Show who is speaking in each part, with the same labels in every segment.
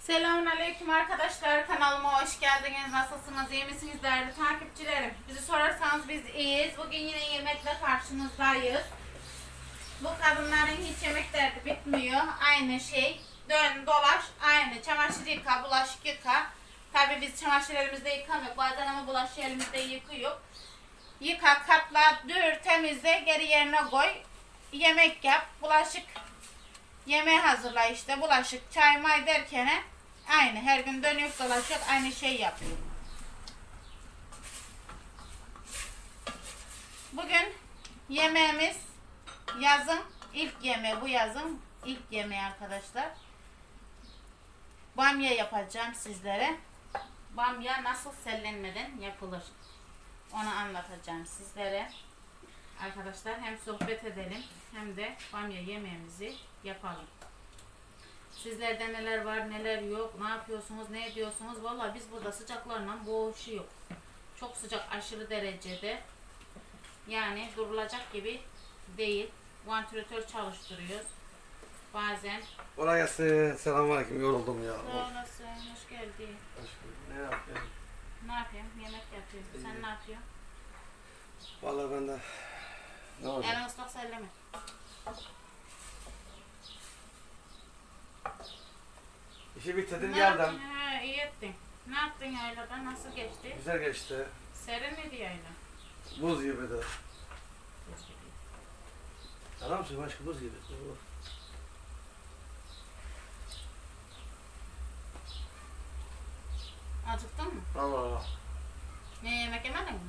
Speaker 1: Selamünaleyküm arkadaşlar. Kanalıma hoş geldiniz. Nasılsınız? İyi misiniz değerli takipçilerim? Bizi sorarsanız biz iyiyiz. Bugün yine yemekle karşınızdayız. Bu kadınların hiç yemek derdi bitmiyor. Aynı şey. Dön, dolaş, aynı. Çamaşır yıka, bulaşık yıka. Tabi biz çamaşır elimizde yıkamıyoruz. Bazen ama bulaşığı elimizde yıkıyor. Yıka, katla, dür, temizle, geri yerine koy. Yemek yap, bulaşık Yemeği hazırla işte bulaşık, çay may derken aynı her gün dönüp dolaşıyor aynı şey yapıyor. Bugün yemeğimiz yazın ilk yemeği bu yazın ilk yemeği arkadaşlar. Bamya yapacağım sizlere. Bamya nasıl sellenmeden yapılır. Onu anlatacağım sizlere. Arkadaşlar hem sohbet edelim hem de bamya yemeğimizi yapalım. Sizlerde neler var neler yok ne yapıyorsunuz ne ediyorsunuz Vallahi biz burada sıcaklarla boğuşuyor. Çok sıcak aşırı derecede yani durulacak gibi değil. Vantilatör çalıştırıyoruz. Bazen
Speaker 2: Kolay gelsin. Selamünaleyküm. Yoruldum ya.
Speaker 1: sağ olasın hoş geldin.
Speaker 2: Ne yapıyorsun?
Speaker 1: Ne yapayım? Yemek yapıyorum. Sen ne yapıyorsun?
Speaker 2: Vallahi ben de ne olacak?
Speaker 1: Elin ıslak selleme.
Speaker 2: İşi bitirdim
Speaker 1: Ne
Speaker 2: geldim.
Speaker 1: yaptın? Ha, iyi ettin. Ne yaptın yaylada? Nasıl geçti?
Speaker 2: Güzel geçti.
Speaker 1: Serin miydi yayla?
Speaker 2: Buz gibi de. Adam mısın? Başka buz gibi.
Speaker 1: Acıktın mı?
Speaker 2: Allah Allah.
Speaker 1: Ne yemek yemedin mi?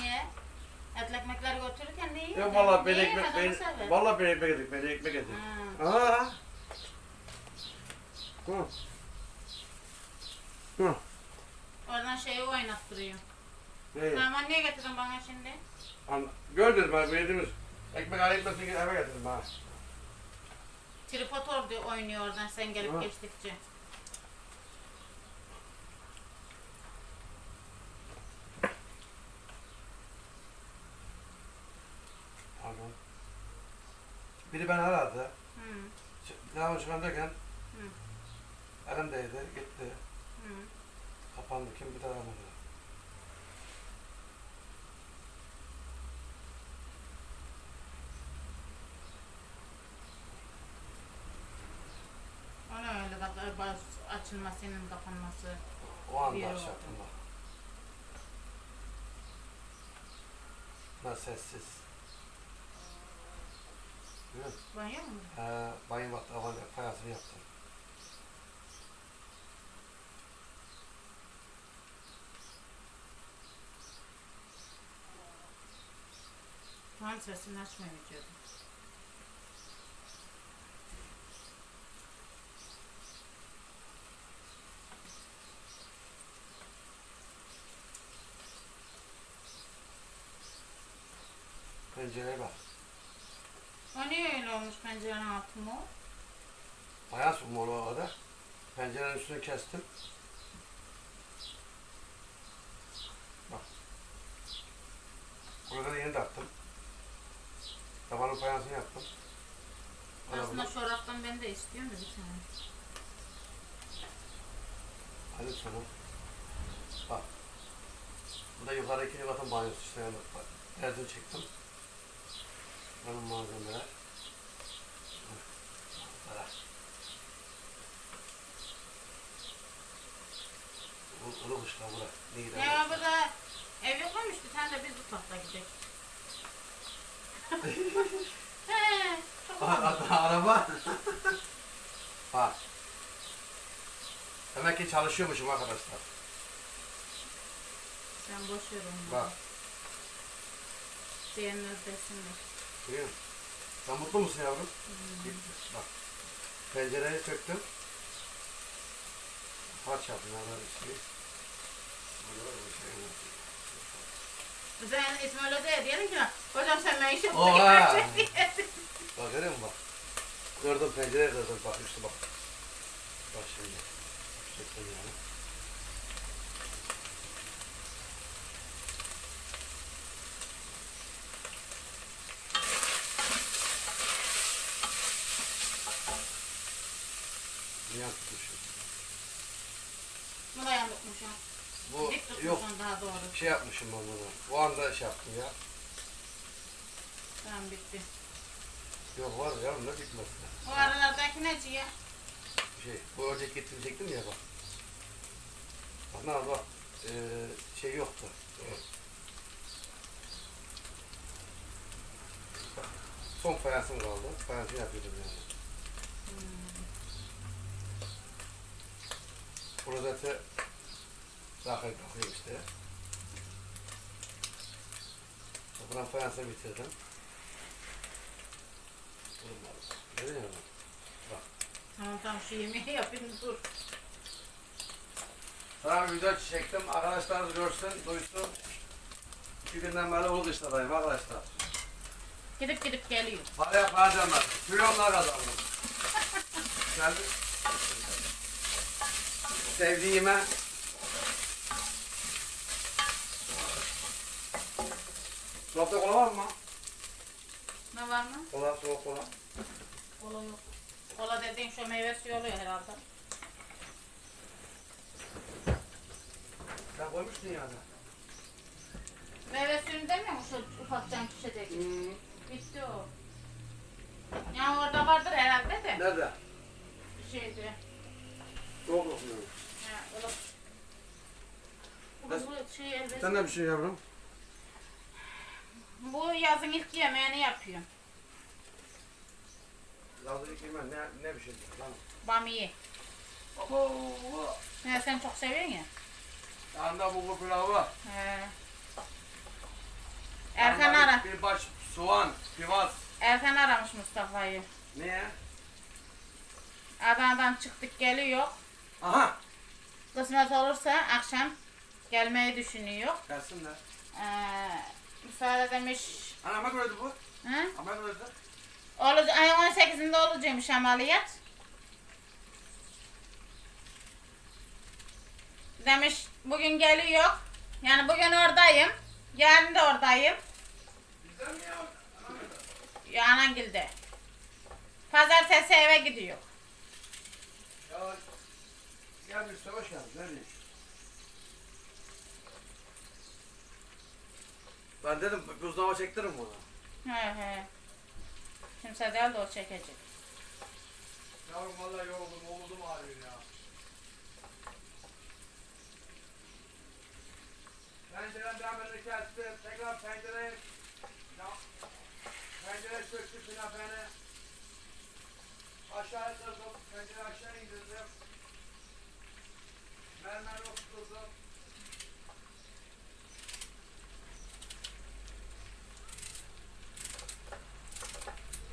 Speaker 1: Niye? Etli ekmekleri götürürken de yiyordun.
Speaker 2: Yok vallahi ben ekmek ben vallahi ben ekmek yedik. Ben ekmek yedik.
Speaker 1: Ha.
Speaker 2: Aa. Hı. Hı.
Speaker 1: Oradan şeyi oynattırıyor.
Speaker 2: Ne?
Speaker 1: Tamam niye getirdin bana şimdi?
Speaker 2: An- Gördünüz mü? Bu yediğimiz ekmek etmesin eve getirdim ha.
Speaker 1: Tripod orada oynuyor oradan sen gelip
Speaker 2: Ha.
Speaker 1: geçtikçe.
Speaker 2: Pardon. Biri beni aradı.
Speaker 1: Hı.
Speaker 2: Devam çıkan derken
Speaker 1: Hı.
Speaker 2: elimdeydi. Gitti.
Speaker 1: Hı.
Speaker 2: Kapandı. Kim bir daha aramadı.
Speaker 1: Ona öyle bak bas açılmasının kapanması.
Speaker 2: O anda
Speaker 1: Bir
Speaker 2: yaptım bak. Sessiz. Biliyor musun?
Speaker 1: Banyo mu?
Speaker 2: Ee, banyo battı. Aman fayasını yaptım.
Speaker 1: Tamam sesini açmıyor vücudu.
Speaker 2: Pencereye bak.
Speaker 1: O niye öyle olmuş pencerenin altı mı?
Speaker 2: Fayans mı mor o kadar? Pencerenin üstünü kestim. Bak. Burada da yeni taktım. Tabanın fayansını yaptım.
Speaker 1: Aslında çoraptan ben de istiyorum da bir tane.
Speaker 2: Hadi sonra. Bak. Bu da yukarı ikinci katın banyosu işte. Yani bak. Terzini çektim. Benim malzemeler. Bırak. Ulu. Ne gider?
Speaker 1: Ya burada ev yok muymuş bir tane de biz bu tahta gidelim. He, çok
Speaker 2: aha, Araba. Bak. Demek ki çalışıyormuşum arkadaşlar.
Speaker 1: Sen boş ver onu.
Speaker 2: Bak.
Speaker 1: Diğerini ödesinler.
Speaker 2: Görüyor musun? Sen mutlu musun yavrum? Bak. Pencereyi söktüm. Harç yaptım. Hemen üstüne. Burada da bir şey yok.
Speaker 1: Sen İsmail Hoca'ya diyelim ki hocam sen ne işin
Speaker 2: Oha! Bak görüyor musun bak? Kırdım pencereyi kırdım bak üstü bak. Bak şimdi. Çektim yani. Niye tutmuşum?
Speaker 1: Bu da yandıkmış ha.
Speaker 2: Bu
Speaker 1: Dik
Speaker 2: yok
Speaker 1: daha doğru.
Speaker 2: şey yapmışım ben bunu. O anda şey yaptım ya.
Speaker 1: Tamam bitti.
Speaker 2: Yok var ya ne bitmez.
Speaker 1: O aralardaki ne ciğer?
Speaker 2: Şey, bu ördek getirecektim ya bak. Ana bak, eee şey yoktu. Son fayansım kaldı. Fayansı yapıyordum yani. Rozete zaten takıyor işte. Buradan fayansı bitirdim. Olmadı. Görüyor musun?
Speaker 1: Tamam tamam şu yemeği yapayım dur.
Speaker 2: Sana bir video çektim. Arkadaşlar görsün, duysun. İki günden beri Ulu Kışla'dayım arkadaşlar.
Speaker 1: Gidip gidip geliyor.
Speaker 2: Paraya harcamadım. Trilyonlar kazandım. Geldim. Sevdiğime Dolapta kola var mı?
Speaker 1: Ne var mı?
Speaker 2: Kola, soğuk kola.
Speaker 1: Kola yok. Kola dediğin şu meyve suyu oluyor herhalde.
Speaker 2: Sen koymuştun yani.
Speaker 1: Meyve suyunu demiyor musun şu ufak cam şişedeki?
Speaker 2: Hmm.
Speaker 1: Bitti o. Ya orada vardır herhalde de.
Speaker 2: Nerede?
Speaker 1: Bir şeydi.
Speaker 2: Soğuk dokunuyor.
Speaker 1: Ha, öyle. Bu, şey elbette.
Speaker 2: Sen de bir şey yavrum.
Speaker 1: Bu yazın ilk yemeğini yapıyor.
Speaker 2: Lazım kıyma ne, ne bir şey lan.
Speaker 1: Bamiye. Ne sen çok seviyorsun ya.
Speaker 2: Yanında bulgur pilavı.
Speaker 1: He. Erkan
Speaker 2: yanında
Speaker 1: ara.
Speaker 2: Bir, bir baş soğan, pivas.
Speaker 1: Erkan aramış Mustafa'yı.
Speaker 2: Ne?
Speaker 1: Adana'dan çıktık geliyor.
Speaker 2: Aha.
Speaker 1: Kısmet olursa akşam gelmeyi düşünüyor.
Speaker 2: Gelsinler.
Speaker 1: Ee, müsaade demiş.
Speaker 2: Ana ama gördü bu.
Speaker 1: Hı?
Speaker 2: Ama gördü.
Speaker 1: Olacak, ayın 18'inde olacakmış ameliyat. Demiş bugün geliyor. Yani bugün oradayım. Yarın da oradayım.
Speaker 2: Bizden mi ya?
Speaker 1: Ya Anangil'de. Pazartesi eve gidiyor.
Speaker 2: Ya bir savaş geldin. Neredeyiz? Ben dedim buzdolabı çektiririm bunu.
Speaker 1: He he. Kimse değil de o çekecek.
Speaker 2: Yavrum vallahi yoruldum, omuzum ağrıyor ya. Pencerem demirini kesti, tekrar pencereyi ya, pencere söktü pinafeni. Aşağı kırdım, pencere aşağı indirdim. Mermer oturturdum.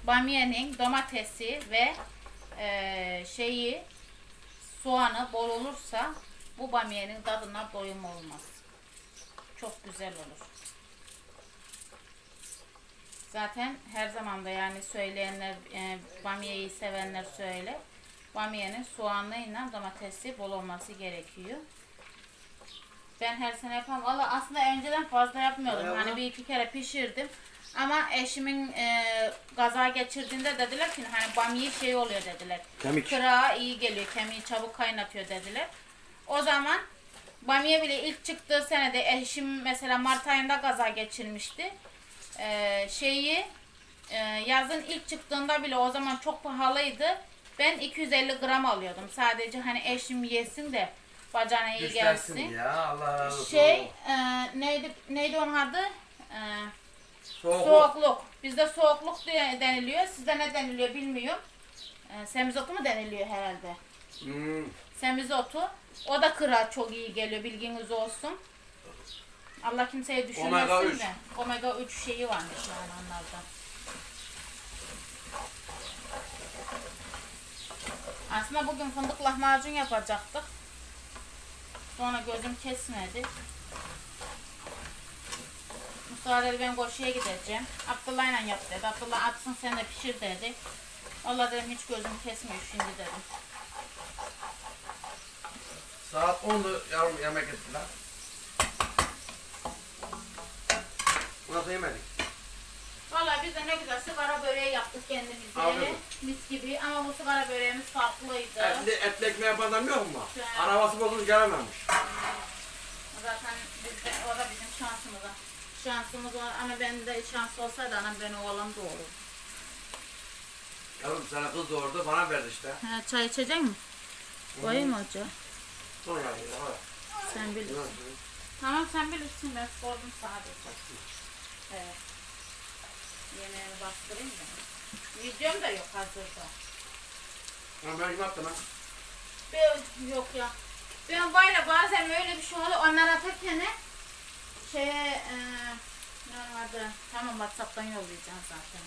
Speaker 1: Bamyenin domatesi ve eee, şeyi soğanı bol olursa bu bamyenin tadına doyum olmaz. Çok güzel olur. Zaten her zaman da yani söyleyenler, e, bamyeyi sevenler söyle. Bamyenin soğanıyla domatesi bol olması gerekiyor. Ben her sene yapamam. Valla aslında önceden fazla yapmıyordum.
Speaker 2: Bayağı
Speaker 1: Hani bir iki kere pişirdim. Ama eşimin e, gaza geçirdiğinde dediler ki hani bamye şey oluyor dediler.
Speaker 2: Kemik.
Speaker 1: Kırağa iyi geliyor. Kemiği çabuk kaynatıyor dediler. O zaman bamye bile ilk çıktığı senede eşim mesela Mart ayında gaza geçirmişti. Ee, şeyi e, yazın ilk çıktığında bile o zaman çok pahalıydı. Ben 250 gram alıyordum. Sadece hani eşim yesin de bacağına iyi gelsin.
Speaker 2: ya Allah razı olsun.
Speaker 1: Şey e, neydi neydi onun adı? E,
Speaker 2: Soğuk.
Speaker 1: soğukluk. Bizde soğukluk diye deniliyor. Sizde ne deniliyor bilmiyorum. E, semizotu mu deniliyor herhalde?
Speaker 2: Hmm.
Speaker 1: Semizotu. O da kıra çok iyi geliyor bilginiz olsun. Allah kimseyi
Speaker 2: Omega
Speaker 1: düşünmesin
Speaker 2: üç.
Speaker 1: de. Omega 3 şeyi varmış yani onlarda. Aslında bugün fındık lahmacun yapacaktık. Sonra gözüm kesmedi. Dedi ben koşuya gideceğim. Abdullah'la yap dedi. Abdullah atsın sen de pişir dedi. Valla dedim hiç gözüm kesmiyor şimdi dedim.
Speaker 2: Saat 10'da yavrum yemek ettiler. Nasıl yemedik?
Speaker 1: Valla biz de ne güzel sigara böreği yaptık kendimize.
Speaker 2: Aferin.
Speaker 1: Mis gibi ama bu sigara böreğimiz farklıydı.
Speaker 2: Etli, etli ekmeği yapan adam yok mu?
Speaker 1: Evet.
Speaker 2: Arabası bozulmuş gelememiş.
Speaker 1: Zaten biz de, o da bizim şansımız. Şansımız var ama ben de şans olsaydı anam beni oğlan doğurur.
Speaker 2: Yavrum sana kız doğurdu bana verdi işte.
Speaker 1: Ha, çay içecek mi? Koyayım mı hoca?
Speaker 2: Sonra ha.
Speaker 1: Sen bilirsin. Tamam sen bilirsin ben sordum sadece. Evet. Yemeğini bastırayım da. Videom da yok hazırda.
Speaker 2: Ha, ben kim yaptım ha?
Speaker 1: Ben, yok ya. Ben böyle bazen öyle bir şey oluyor. Onlar atarken şey e, ne vardı? Tamam Whatsapp'tan yollayacağım zaten.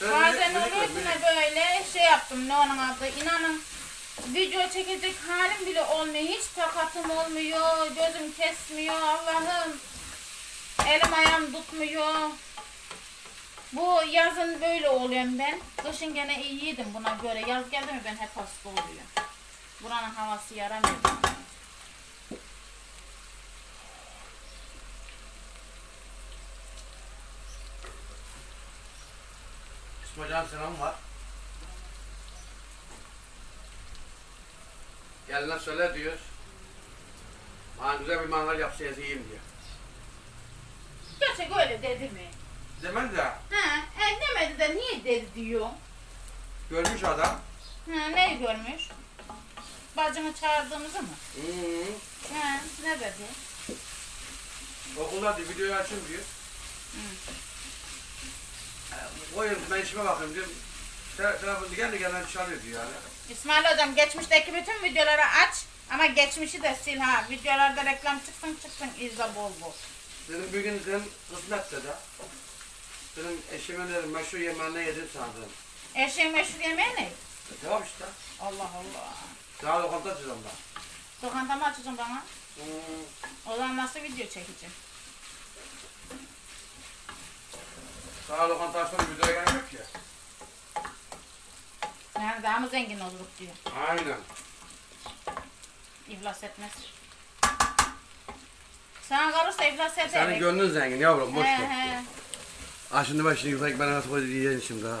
Speaker 1: Bazen oluyor yine böyle şey yaptım ne onun adı? İnanın video çekecek halim bile olmuyor. Hiç takatım olmuyor gözüm kesmiyor Allah'ım. Elim ayağım tutmuyor. Bu yazın böyle oluyorum ben. Kışın gene iyiydim buna göre. Yaz geldi mi ben hep hasta oluyorum buranın havası yaramıyor
Speaker 2: Can selam var. Geline söyle diyor. Bana güzel bir mangal yapsayız yiyeyim diyor.
Speaker 1: gerçek öyle dedi mi?
Speaker 2: Demen de
Speaker 1: Ha, e, demedi de niye dedi diyor
Speaker 2: görmüş adam.
Speaker 1: ha, neyi görmüş bacını çağırdığımızı mı?
Speaker 2: Hı
Speaker 1: Ha, ne dedi?
Speaker 2: Okulda diyor, videoyu açın diyor. Koyun ben işime bakıyorum diyor. Te- Telefon geldi gelen çalıyor diyor yani.
Speaker 1: İsmail hocam geçmişteki bütün videoları aç ama geçmişi de sil ha. Videolarda reklam çıksın çıksın izle bol bol.
Speaker 2: Dedim bir gün dedim kısmet dedi. Dedim eşime dedim meşhur yemeğini yedim sandım.
Speaker 1: Eşeğin meşhur yemeği ne?
Speaker 2: Tamam işte.
Speaker 1: Allah Allah.
Speaker 2: Daha lokanta açacağım ben.
Speaker 1: Lokanta mı açacaksın bana?
Speaker 2: Hmm.
Speaker 1: O zaman nasıl video çekeceğim?
Speaker 2: Daha lokanta açmanın videoya gelmiyor ki.
Speaker 1: Yani daha mı zengin oluruk diyor.
Speaker 2: Aynen.
Speaker 1: İflas etmez. Sana kalırsa iflas eder.
Speaker 2: Senin gönlün zengin yavrum boş ver. bak şimdi yufayı ben nasıl koydu yiyeceğim şimdi ha.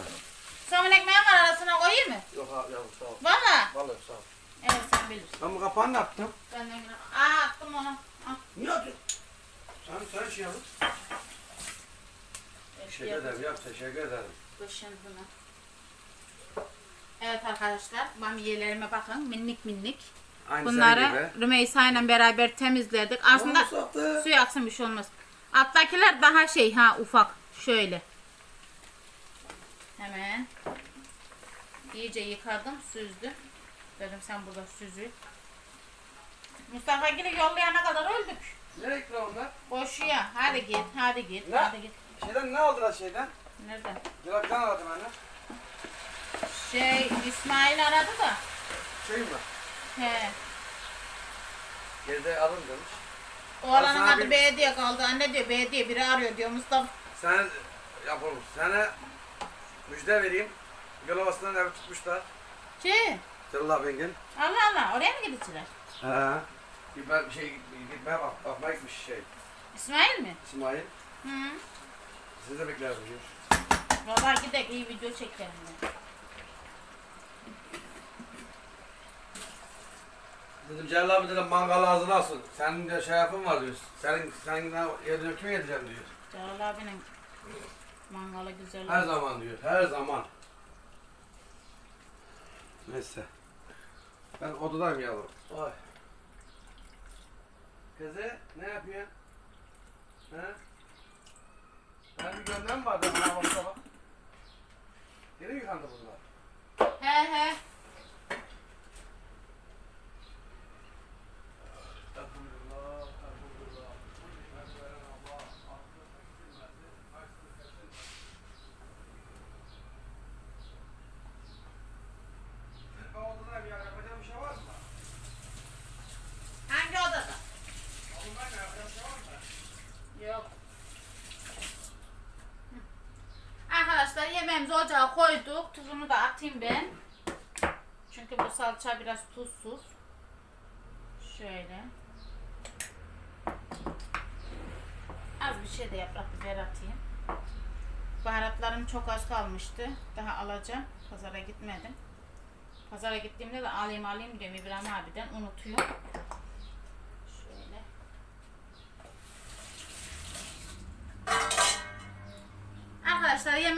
Speaker 1: Somun ekmeği var arasına koyayım mı?
Speaker 2: Yok abi yavrum sağ ol.
Speaker 1: Valla.
Speaker 2: Vallahi sağ ol.
Speaker 1: Evet sen bilirsin.
Speaker 2: Ben bu kapağını ne yaptım?
Speaker 1: Ben de yine- Aa attım onu. Al.
Speaker 2: Niye atıyorsun? Sen sen şey yavrum. Teşekkür ederim yap teşekkür ederim.
Speaker 1: Bunu. Evet arkadaşlar, bamiyelerime bakın. Minnik minnik.
Speaker 2: Aynı
Speaker 1: Bunları. Rümeysa ile beraber temizledik. Aslında
Speaker 2: Olmuş sattı.
Speaker 1: su yaksın bir şey olmaz. Alttakiler daha şey ha ufak. Şöyle. Hemen. İyice yıkadım, süzdüm. Dedim sen burada süzül. Mustafa yine yollayana kadar öldük.
Speaker 2: Nereye gitti onlar?
Speaker 1: Boşuya. Hadi git, hadi git,
Speaker 2: Ne?
Speaker 1: hadi git.
Speaker 2: Şeyden ne aldılar şeyden?
Speaker 1: Nereden?
Speaker 2: Direkten aradım anne.
Speaker 1: Şey, İsmail aradı da.
Speaker 2: Şey mi?
Speaker 1: He.
Speaker 2: Geride alın demiş.
Speaker 1: Oğlanın
Speaker 2: sana
Speaker 1: adı
Speaker 2: bir-
Speaker 1: B diye kaldı. Anne diyor B diye biri arıyor diyor Mustafa.
Speaker 2: Sen yapalım. Sana müjde vereyim. Gölovası'ndan ev tutmuşlar.
Speaker 1: Şey,
Speaker 2: Celal Bengin.
Speaker 1: Allah Allah oraya mı gidecekler?
Speaker 2: He. Bir şey gitmeye bak, bakmaya gitmiş şey.
Speaker 1: İsmail mi?
Speaker 2: İsmail.
Speaker 1: Hı.
Speaker 2: Siz de bekler diyor.
Speaker 1: Vallahi gidelim iyi video çekelim. de.
Speaker 2: Dedim Celal abi dedim mangal ağzına alsın. Senin de şey yapın var diyor. Senin senin yerine kime yedireceğim diyor.
Speaker 1: Celal abinin mangalı güzel.
Speaker 2: Her zaman diyor. Her zaman. Neyse. Ben odadayım yavrum. Oy. Kızı ne yapıyorsun? He? Ben bir gömlem vardı
Speaker 1: Tuzumuzu ocağa koyduk. Tuzunu da atayım ben. Çünkü bu salça biraz tuzsuz. Şöyle. Az bir şey de yaprak biber atayım. Baharatlarım çok az kalmıştı. Daha alacağım. Pazara gitmedim. Pazara gittiğimde de alayım alayım diyorum İbrahim abiden. Unutuyor.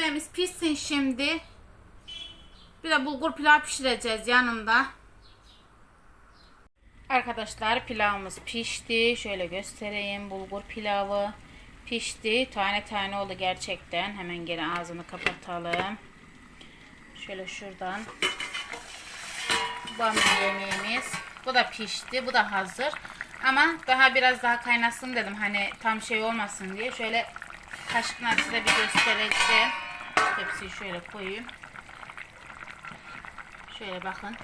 Speaker 1: Yemeğimiz pişsin şimdi. Bir de bulgur pilav pişireceğiz yanında. Arkadaşlar pilavımız pişti. Şöyle göstereyim. Bulgur pilavı pişti. Tane tane oldu gerçekten. Hemen geri ağzını kapatalım. Şöyle şuradan. Bamya yemeğimiz. Bu da pişti. Bu da hazır. Ama daha biraz daha kaynasın dedim. Hani tam şey olmasın diye. Şöyle kaşıkla size bir göstereceğim. Tepsiyi şöyle koyayım. Şöyle bakın.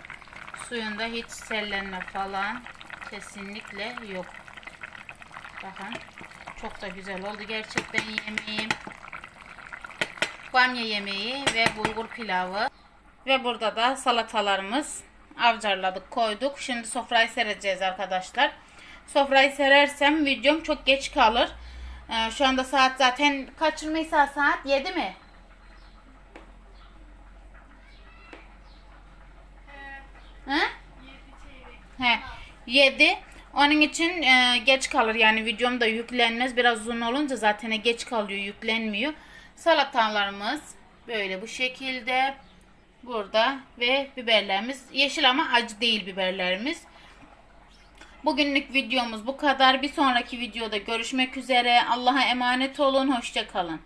Speaker 1: Suyunda hiç sellenme falan kesinlikle yok. Bakın. Çok da güzel oldu gerçekten yemeğim. Bamya yemeği ve bulgur pilavı. Ve burada da salatalarımız avcarladık koyduk. Şimdi sofrayı sereceğiz arkadaşlar. Sofrayı serersem videom çok geç kalır. Ee, şu anda saat zaten kaçırmaysa saat 7 mi? He? He. 7. Onun için e, geç kalır yani videom da yüklenmez. Biraz uzun olunca zaten geç kalıyor, yüklenmiyor. Salatalarımız böyle bu şekilde burada ve biberlerimiz yeşil ama acı değil biberlerimiz. Bugünlük videomuz bu kadar. Bir sonraki videoda görüşmek üzere. Allah'a emanet olun. Hoşça kalın.